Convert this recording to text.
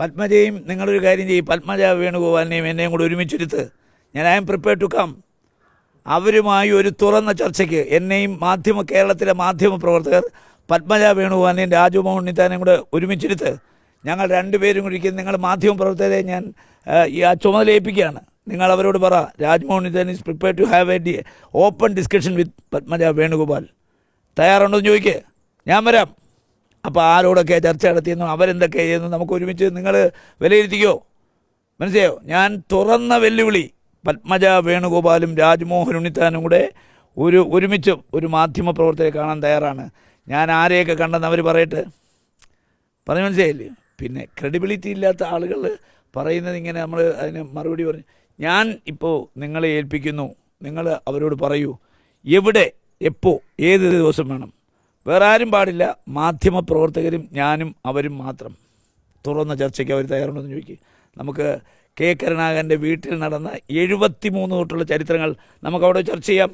പത്മജയും നിങ്ങളൊരു കാര്യം ചെയ്യും. പത്മജ വേണുഗോപാലിനെയും എന്നെയും കൂടെ ഒരുമിച്ചെടുത്ത് ഞാൻ I am prepare to come അവരുമായി ഒരു തുറന്ന ചർച്ചയ്ക്ക് എന്നെയും മാധ്യമ കേരളത്തിലെ മാധ്യമ പ്രവർത്തകർ പത്മജ വേണുഗോപാലിനെയും രാജുമോഹൻ ഉണ്ണിത്താനെയും കൂടെ ഒരുമിച്ചെടുത്ത് ഞങ്ങൾ രണ്ടുപേരും കൂടി നിങ്ങൾ മാധ്യമ പ്രവർത്തകരെ ഞാൻ ഈ ആ ചുമതല ഏൽപ്പിക്കുകയാണ്. നിങ്ങൾ അവരോട് പറ Rajmohan Unnithan is prepare to have a the open discussion with Padmaja Venugopal. തയ്യാറുണ്ടോ എന്ന് ചോദിക്കേ. ഞാൻ വരാം. അപ്പോൾ ആരോടൊക്കെ ചർച്ച നടത്തിയെന്നും അവരെന്തൊക്കെ ചെയ്യുന്നു നമുക്ക് ഒരുമിച്ച് നിങ്ങൾ വിലയിരുത്തിക്കോ. മനസ്സിലായോ? ഞാൻ തുറന്ന വെല്ലുവിളി പത്മജ വേണുഗോപാലും രാജ്മോഹൻ ഉണ്ണിത്താനും കൂടെ ഒരു ഒരുമിച്ച് ഒരു മാധ്യമ പ്രവർത്തകരെ കാണാൻ തയ്യാറാണ്. ഞാൻ ആരെയൊക്കെ കണ്ടെന്ന് അവർ പറയട്ടെ? പറഞ്ഞു മനസ്സിലായില്ലേ? പിന്നെ ക്രെഡിബിലിറ്റി ഇല്ലാത്ത ആളുകൾ പറയുന്നത് ഇങ്ങനെ നമ്മൾ അതിന് മറുപടി പറഞ്ഞു. ഞാൻ ഇപ്പോൾ നിങ്ങളെ ഏൽപ്പിക്കുന്നു. നിങ്ങൾ അവരോട് പറയൂ. എവിടെ എപ്പോൾ ഏത് ദിവസം വേണം? വേറെ ആരും പാടില്ല. മാധ്യമ പ്രവർത്തകരും ഞാനും അവരും മാത്രം. തുറന്ന ചർച്ചയ്ക്ക് അവർ തയ്യാറുണ്ടെന്ന് ചോദിക്കുക നമുക്ക് കെ കരുണാകരന്റെ വീട്ടിൽ നടന്ന എഴുപത്തി മൂന്ന് തൊട്ടുള്ള ചരിത്രങ്ങൾ നമുക്കവിടെ ചർച്ച ചെയ്യാം.